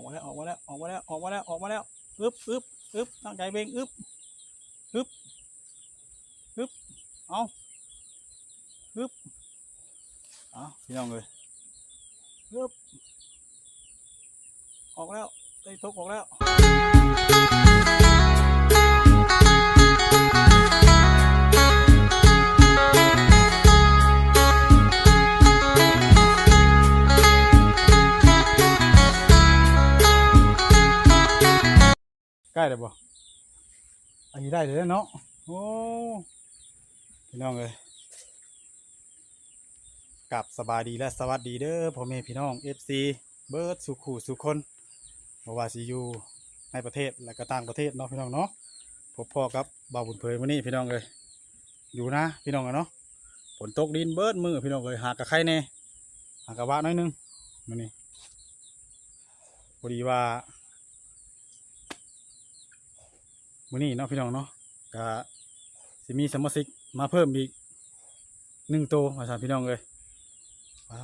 อกมาแล้วออกมาแล้วออกมาแล้วออกมาแล้วออกมาแล้วอึ๊บอึ๊บอึ๊บตั้งใจเบ่งอึ๊บอึ๊บอึ๊บเอาอึ๊บเอาพี่น้องเลยอึ๊บออกแล้วได้ทกออกแล้ว ล้เลยบ่อันนี้ได้เลยเนาะโอ้พี่น้องเลยกลับสบายดีและสวัสดีเด้อพ่อแม่พี่น้อง FC เบิร์ดสุขูสุคนบ่ว่าสิอยู่ในประเทศและก็ต่างประเทศเนาะพี่น้องเนาะพบพ่อกับบ่าวบุญเผยมื้อนี้พี่น้องเลยอยู่นะพี่น้องกันเนาะฝนตกดินเบิร์ดมือพี่น้องเลยหากกะไข่แน่หากกะวะน้อยนึงมื้อนี้พอดีว่า มื้อนี้เนาะพี่น้องเนาะก็สิมีสมาชิกมาเพิ่มอีกหนึ่งตัวมาสามพี่น้องเลยว้า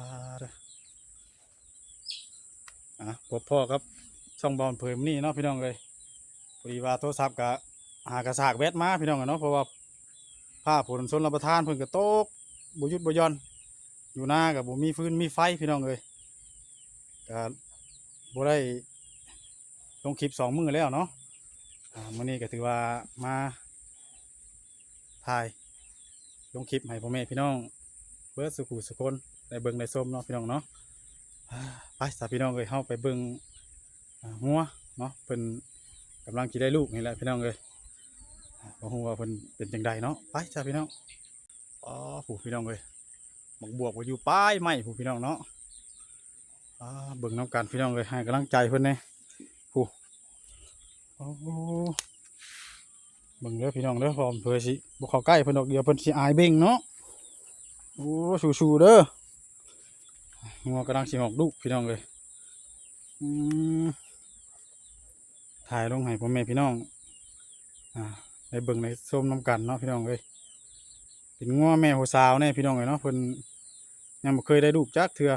อะพบพ่อครับช่องบอลเผยมื้อนี้เนาะพี่น้องเลยพอดีว่าโทรศัพท์ก็หากระสากแวดมาพี่น้องอะเนาะเพราะว่าผ้าผลชนรับประทานเพิ่นก็ตกบุยุดบุยอน อยู่หน้ากับบุมีฟืนมีไฟพี่น้องเลยก็บ่ได้ลงคลิปสองมือแล้วเนาะ มื่อนี้ก็ถือว่ามาถ่ายลงคลิปให้พ่อแม่พี่น้อง เบิร์ดสุขุสุคนได้เบิ่งได้ส้มเนาะพี่น้องเนาะไปสาพี่น้องเลยเข้าไปเบิ่งอ่าหัวเนาะเพิ่นกำลังกินได้ลูกนี่แหละพี่น้องเลยอ่าบ่ฮู้ว่าเพิ่นเป็นจังใดเนาะไปจ้าพี่น้องอ๋อผู้พี่น้องเลยบักบวกว่าอยู่ป้ายไม้ผู้พี่น้องเนาะอ่าเบิ่งน้ำกันพี่น้องเลยให้กำลังใจเพิ่นแหน่ โอ้โหเบิ่งเด้อพี่น้องเด้อพร้อมเพื่อสิบ่เข้าใกล้เพิ่นดอกเดียวเพิ่นสิอายเบ่งเนาะโอ้สู้ๆเด้องัวกำลังสิออกลูกพี่น้องเลยอืมถ่ายลงให้พ่อแม่พี่น้องอ่าได้เบิ่งในส้มน้ำกันเนาะพี่น้องเลยเป็นงัวแม่หัวสาวแน่พี่น้องเลยเนาะเพิ่นยังบ่เคยได้ลูกจักเทื่อ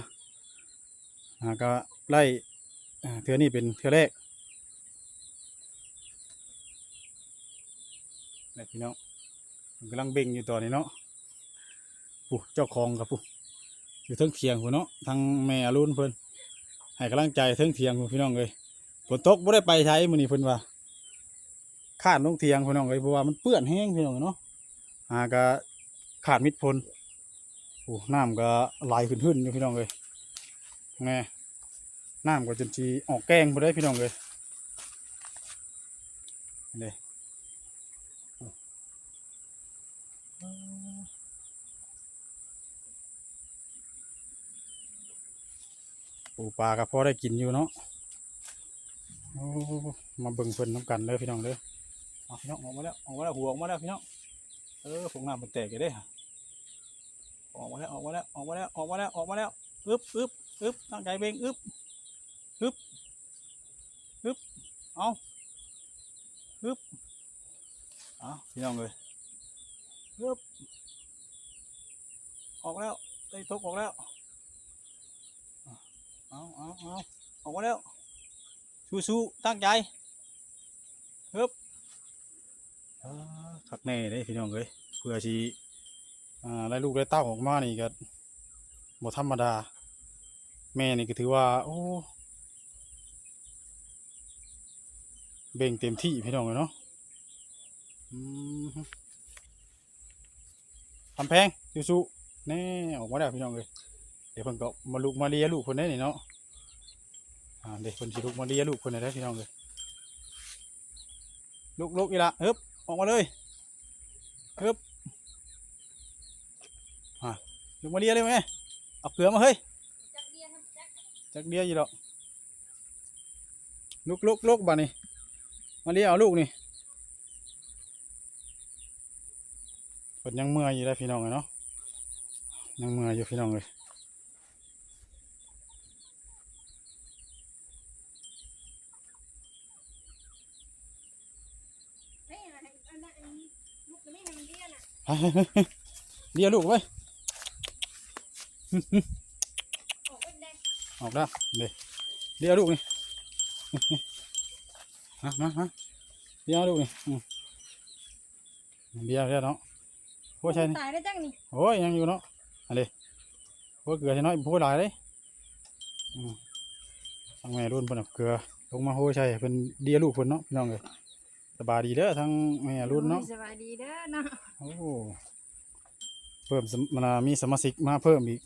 อ่าก็ไล่อ่าเทื่อนี้เป็นเทื่อแรก พี่น้องมันกำลังเบ่งอยู่ตอนนี้เนาะผู้เจ้าของกับผู้อยู่เทิงเทียงผู้เนาะทางแม่อรุณเพิ่นให้กำลังใจเทิงเทียงผู้พี่น้องเลยฝนตกบ่ได้ไปใช้มือนี้เพิ่นว่าขาดลงเทียงพี่น้องเลยเพราะว่ามันเปื้อนแห้งพี่น้องเนาะหาก็ขาดมิดพลโอ้น้ำก็ไหลขึ้นหึ้นอยู่พี่น้องเลยแง่น้ำก็จนจีออกแกงบ่ได้พี่น้องเลยนี่ ปลาก็พอได้กินอยู่เนาะโอ้มาเบิ่งเพิ่นน้ำกันเลยพี่น้องเด้อเอาพี่น้องออกมาแล้วออกมาแล้วหัวออกมาแล้วพี่น้องเออผงน้ำมันแตกอยู่เด้อออกมาแล้วออกมาแล้วออกมาแล้วออกมาแล้วออกมาแล้วอึบอึบอึบตั้งใจเบ่งอึบอึบอึบเอาอึบเอาพี่น้องเลยอึบออกแล้วได้ทกออกแล้ว เอาเอาเอาออกมาแล้วสู้ๆตั้งใจเฮึบอ่าคักแน่เด้พี่น้องเอ้ยเพื่อสิอ่าได้ลูกได้เต้าออกมานี่ก็บ่ธรรมดา แม่นี่ก็ถือว่า โอ้เบ่งเต็มที่พี่น้องเลยเนาะอืมทำแพงสู้ๆแน่ออกมาแล้วพี่น้องเลย ดี๋ยวเพิ่นก็มาลูกมาเลียลูกเพิ่นได้นี่เนาะอ่าเด็กเพิ่นสิลูกมาเลียลูกเพิ่นได้พี่น้องเลยลูกลูกอีละฮึบออกมาเลยฮึบอ่าลูกมาเลียเลยไหมเอาเกลือมาเฮ้ยจักเดียอยู่ดอกลูกลูกลูกบ้านี่มาเลียเอาลูกนี่เพิ่นยังเมื่อยอยู่ได้พี่น้องเลยเนาะยังเมื่อยอยู่พี่น้องเลย ไม่อะไรอันนั้นอันนี้ลูกจะไม่ทำเดี้ยน่ะ เฮ้ยเฮ้ยเฮ้ยเฮ้ยเลียลูกไว้ยออกเป็นได้ออกแล้วเดี๋ยวเลียลูกนี่มามามาเดี๋ยวดูนี่อืมเดี๋ยวเดี๋ยวเนาะโอ้ใช่นี่ตายได้จังนี่โอ้ยยังอยู่เนาะอันนี้โอ้ยเกลือใช่น้อยพูดหลายเลยอืมทางแม่รุ่นเพิ่นเอาเกลือลงมาโอ้ยใช่เพิ่นเดียลูกเพิ่นเนาะพี่น้องเอ้ย สบายดีเด้อทางแม่รุ่นเนาะสบายดีเด้อเนาะโอ้เพิ่มสมมันมีสมาชิกมาเพิ่มอีก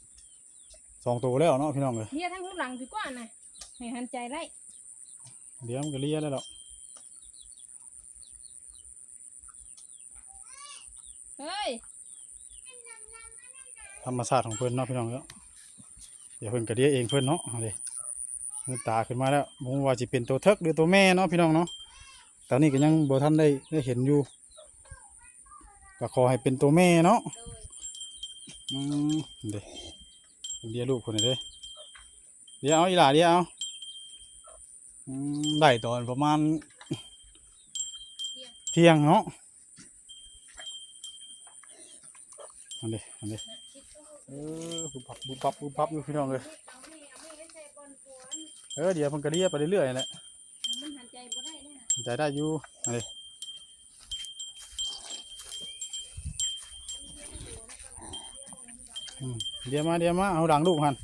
สองตัวแล้วเนาะพี่น้องเอ้ยเฮียทั้งรูปหลังถือกว่าน่ะให้หันใจไล่เดี๋ยวมันก็เลียแล้วเนาะเฮ้ยธรรมชาติของเพิ่นเนาะพี่น้องเนาะเดี๋ยวเพิ่นก็เลียเองเพิ่นเนาะเอาดิมือตาขึ้นมาแล้วบ่ว่าสิเป็นตัวเทิกหรือตัวแม่เนาะพี่น้องเนาะ ตอนนี้ก็ยังบ่ทันได้ได้เห็นอยู่ก็ขอให้เป็นตัวแม่เนาะอืมเดี๋ยวเดี๋ยวลูกคนนี้เด้เดี๋ยวเอาอีหล่าเดี๋ยวเอาได้ตอนประมาณเที่ยงเนาะอันเดีอันเดียเออบุบปับบุบปับบุบปับอยู่พี่น้องเลยเอาให้เอเดี๋ยวมันก็เรียกไปเรื่อยๆแหละ ได้เนี่ยใจได้อยู่อันเดีอืมเดี๋ยวมาเดี๋ยวมาเอาดังลูกหัน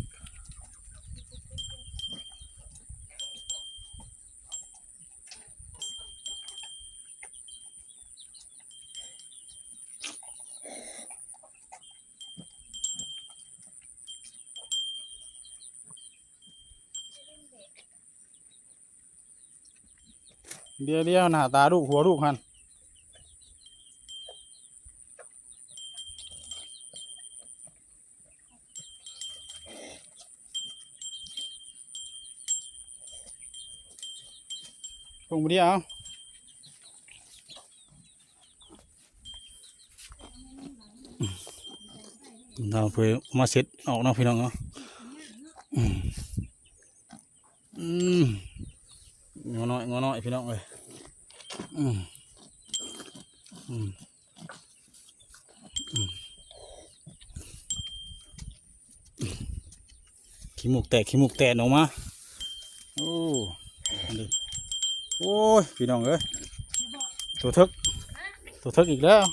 เดี๋ยวเดี๋ยวหน้าตาลูกหัวลูกหันลงมาเดียวเราเพื่อมาเซ็ตออกเนาะพี่น้องเนาะอืมอืมงอน้อยงอน้อยพี่น้องเลย อืมอืมขี้มูกแตกขี้มูกแตกออกมาโอ้โอ้ยพี่น้องเอ้ยตัวทึกตัวทึกอีกแล้ว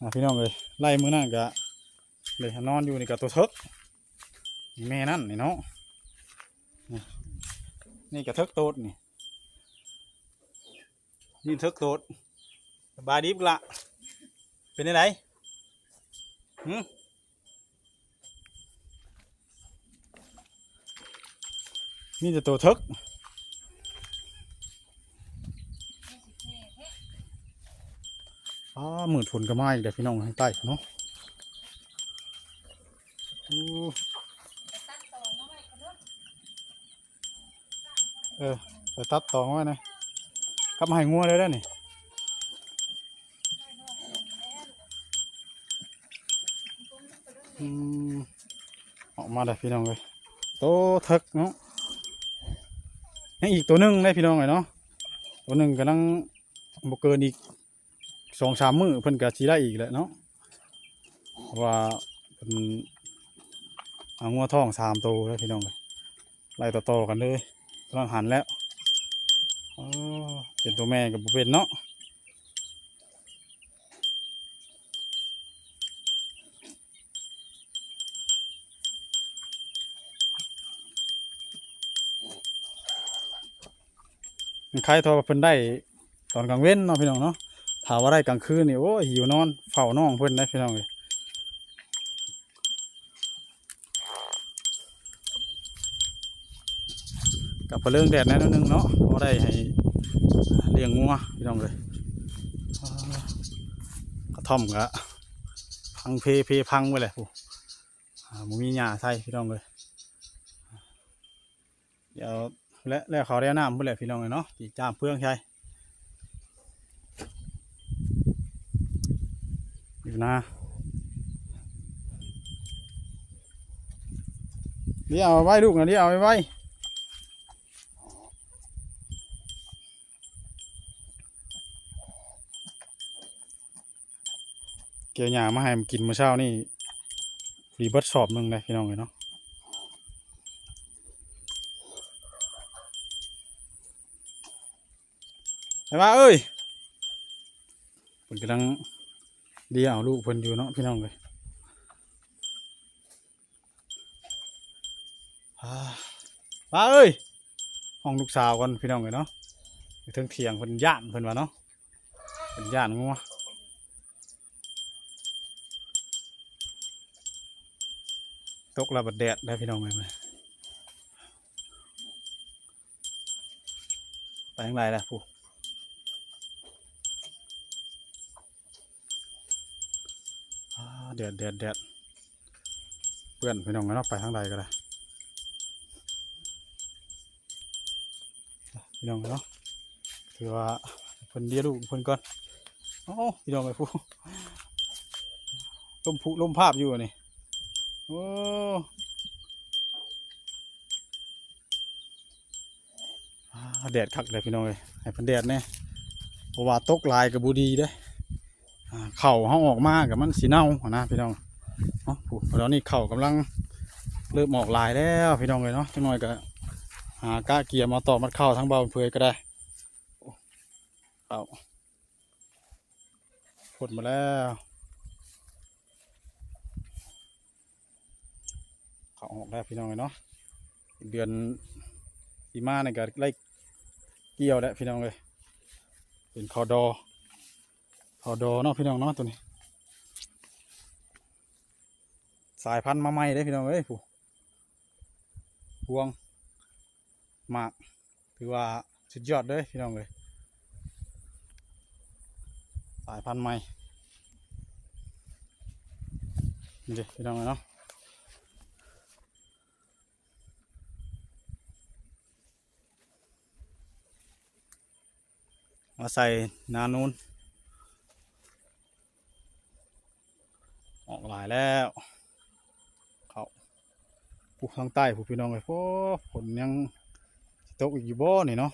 นั่พี่น้องเลยไล่มือนั่นกะเลยนอนอยู่นี่กับตัวทึกแม่นั่นนี่เนาะ นี่กะทึกโตดนี่นี่ทึกโตดสบายดีปะละเป็นไงหืมนี่จะตัวทึกอ้าหมื่นฝนก็มาอีกเดี๋ยวพี่น้องทางใต้เนาะอู้ ไปตัดต่อมาไว้ก่อนเด้อ เออไปตัดต่อไว้นะกลับมาให้งัวเลยได้นี่ออกมาเลยพี่น้องเลยโตทึกเนาะยังอีกตัวหนึ่งได้พี่น้องเลยเนาะตัวหนึ่งกำลังบกเกินอีกสองสามมือเพิ่นก็สีได้อีกแหละเนาะว่าเพิ่นเอางัวท้องสามตัวแล้วพี่น้องเลยไล่ต่อๆกันเลยำลังหันแล้วอ๋อเป็นตัวแม่กับบุเป็นเนาะมันคล้ายทอเพิ่นได้ตอนกลางเว้นเนาะพี่น้องเนาะถามว่าได้กลางคืนนี่โอ้หิวนอนเฝ้าน้องเพิ่นได้พี่น้องเลย กับปลาเรื่องแดดแน่นอนนึงเนาะพอได้ให้เลี้ยงงัวพี่น้องเลยกระท่อมกะพังเพเพพังไปเลยผู้หมูมีหญ้าใส่พี่น้องเลยเดี๋ยวและแล้วเขาเรียกน้ำเพื่อแหละพี่น้องเลยเนาะจีจ้ามเพื่องใช่อยู่นะเดี๋ยวเอาไว้ลูกนะเดี๋ยวเอาไว้ไว้ อหยามาให้มันกินเมื่อเช้านี่รีเบิร์ตสอบหนึ่งเลยพี่น้องเลยเนาะไอ้บ้าเอ้ยผมกำลังเลี้ยเอาลูกเพ่นอยู่เนาะพี่น้องเลยบ้าเอ้ยห้องลูกสาวกันพี่น้องเลยเนาะถึงเถียงเพ่นย่านเพ่นว่าเนาะเพ่นย่านงัว ตกระบัดแดดได้พี่น้องเลยมาไปทางไรล่ะผู้เดือดเดือดเดือดเพื่อนพี่น้องกันเนาะไปทางใดก็ได้พี่น้องเนาะถือว่าเพิ่นเดียวลูเพิ่นก่อนโอ้พี่น้องไปผู้ลมผู้ลมภาพอยู่นี่ โอ้แดดคักเลยพี่น้องเลยให้พิ่นแดดแน่เพราะว่าตกลายกับบูดีเด้อ่าเข่าห้องออกมากับมันสีเน่านะพี่น้องเนาะผู้แล้วนี่เข่ากำลังเริ่มออกลายแล้วพี่น้องเลยเนาะจังหน่อยก็หากะเกียร์มาต่อมัดเข่าทั้งเบาเพลยก็ได้โอ้เข่าผลมาแล้วเข่า ออกแล้วพี่น้องเลยเนาะเดือนสีมาเนี่ยก็ไล่เกี่ยวแล้วพี่น้องเลยเป็นคอดอพอดอเนาะพี่น้องเนาะตัวนี้ สายพันธุ์มาใหม่ได้พี่น้องเอ้ยผู้พวงหมากถือว่าสุดยอดเลยพี่น้องเลยสายพันธุ์ใหม่นี่พี่น้องเลยเนาะ มาใส่นานูนออกหลายแล้วเขาผูกทางใต้ผูกพี่น้องเลยโอ้ฝนยังตกอีกอยู่บ่นี่เนาะ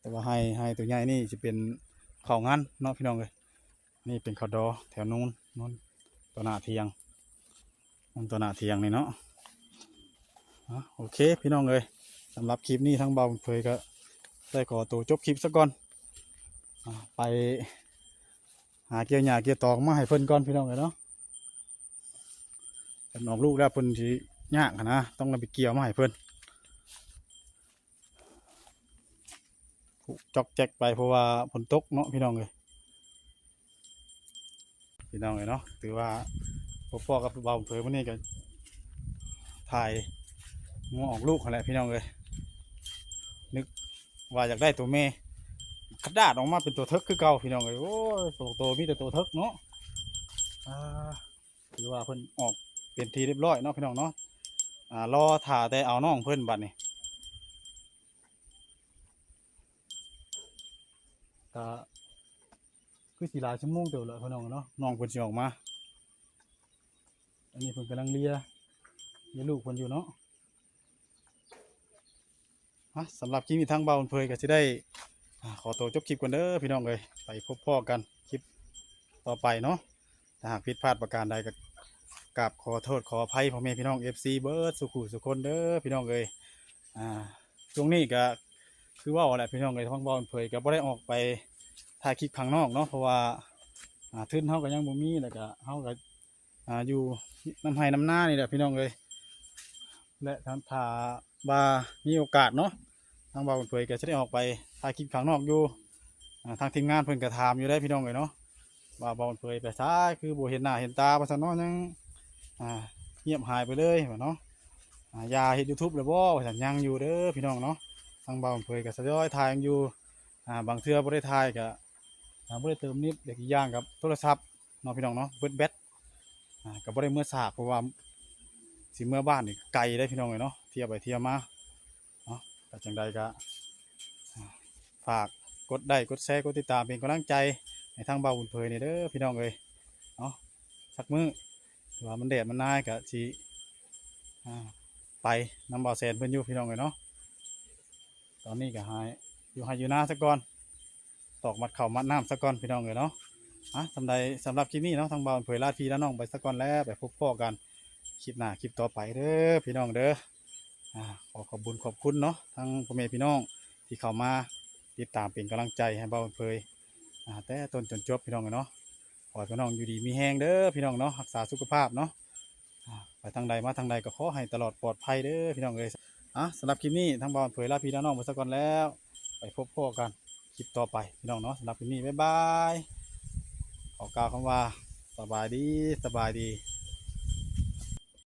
แต่ว่าให้ให้ตัวใหญ่นี่จะเป็นข้าวงานเนาะพี่น้องเลยนี่เป็นข้าวดอแถวนู้นนู้นตัวหน้าเทียง นู้นตัวหน้าเทียงนี่เนาะโอเค พี่น้องเลยสำหรับคลิปนี้ทั้งเบาเผยก็ได้ขอตัวจบคลิปซะก่อนอไปหาเกี่ยวหญ้าเกี่ยวตองมาให้เพิ่นก่อนพี่น้องเลยเนาะเพิ่นออกลูกแล้วเพิ่นสิยากกันนะต้องนำไปเกี่ยวมาให้เพิ่นจอกแจกไปเพราะว่าฝนตกเนาะพี่น้องเลยพี่น้องเลยเนาะถือว่า พ่อพ่อกับเบาเผยวันนี้ก็ถ่ายงัวออกลูกนั่นแหละพี่น้องเลยนึกว่าอยากได้ตัวแม่กระดาษออกมาเป็นตัวเทิกคือเก่าพี่น้องเลยโอ้ยตัวโตมีแต่ตัวเทิกเนาะอ่าถือว่าเพิ่นออกเป็นทีเรียบร้อยเนาะพี่น้องเนาะอ่ารอถ่าแต่เอาน้องเพิ่นบัดนี้ก็คือสีลายชั่วโมงเดียวละพี่น้องเนาะน้องเพิ่นสิออกมา อันนี้เพิ่นกำลังเลียเลียลูกเพิ่นอยู่เนาะฮะสำหรับคลิปนี้ทางเบาเพยก็จะได้ ขอตัวจบคลิปกันเด้อพี่น้องเลยไปพบพ่อกันคลิปต่อไปเนาะถ้าหากผิดพลาดประการใดก็กราบขอโทษขออภัยพ่อแม่พี่น้อง FC เบิร์ดสุขุสุคนเด้อพี่น้องเลยอ่าช่วงนี้ก็คือว่าแหละพี่น้องเลยทางเบาเพยก็บ่ได้ออกไปถ่ายคลิปข้างนอกเนาะเพราะว่าอ่าทึนเฮาก็ยังบ่มีแล้วก็เฮาก็ อ่าอยู่น้ำไห้น้ำหน้านี่แหละพี่น้องเลยและทางถาว่ามีโอกาสเนาะทางบ่าวเผยก็จะได้ออกไปถ่ายคลิปข้างนอกอยู่ทางทีมงานเพิ่นก็ถามอยู่ได้พี่น้องเลยเนาะว่าบ่าวเผยไปซ้ายคือบ่เห็นหน้าเห็นตาว่าซั่นเนาะยังอ่าเงียบหายไปเลยเนาะอ่ายาเฮ็ด YouTube แล้วบ่ว่าซั่นยังอยู่เด้อพี่น้องเนาะทางบ่าวเผยก็สะย้อยถ่ายอยู่อ่าบางเทื่อบ่ได้ถ่ายก็อ่าบ่ได้เติมนิดเด็กย่างกับโทรศัพท์เนาะพี่น้องเนาะเบิดแบต ก็บ่ได้เมื่อสากเพราะว่าสิเมื่อบ้านนี่ไกลได้พี่น้องเลยเนาะเที่ยวไปเที่ยวมาก็จังใดก็ฝากกดได้กดแชร์กดติดตามเป็นกำลังใจให้ทางเบาบุญเพยนี่เด้อพี่น้องเอ้ยเนาะสักมื้อว่ามันแดดมันน่ายก็สิไปนำเบาแสนเพิ่นอยู่พี่น้องเอ้ยเนาะตอนนี้ก็หายอยู่ให้อยู่หน้าซะก่อนตอกมัดเข่ามัดน้ำซะก่อนพี่น้องเอ้ยเนาะ อะสำใดสำหรับคลิปนี้เนาะทางเบาบุญเพยลาดพี่และน้องไปซะก่อนแล้วไปพบพ่อกันคลิปหน้าคลิปต่อไปเด้อพี่น้องเด้ออ่าขอขอบคุญขอบคุณเนาะทั้งพ่อแม่พี่น้องที่เข้ามาติดตามเป็นกำลังใจให้เบาเผยอ่าแต่ต้นจนจบพี่น้องเนาะขอให้พี่น้องอยู่ดีมีแห้งเด้อพี่น้องเนาะรักษาสุขภาพเนาะอ่าไปทางใดมาทางใดก็ขอให้ตลอดปลอดภัยเด้อพี่น้องเอ้ยอะสำหรับคลิปนี้ทางเบาเผยลาดพี่ลาน้องไปสักก่อนแล้ว ไปพบพ่อกันคลิปต่อไปพี่น้องเนาะสำหรับคลิปนี้บ๊ายบาย ขอกล่าวคำว่าสบายดีสบายดี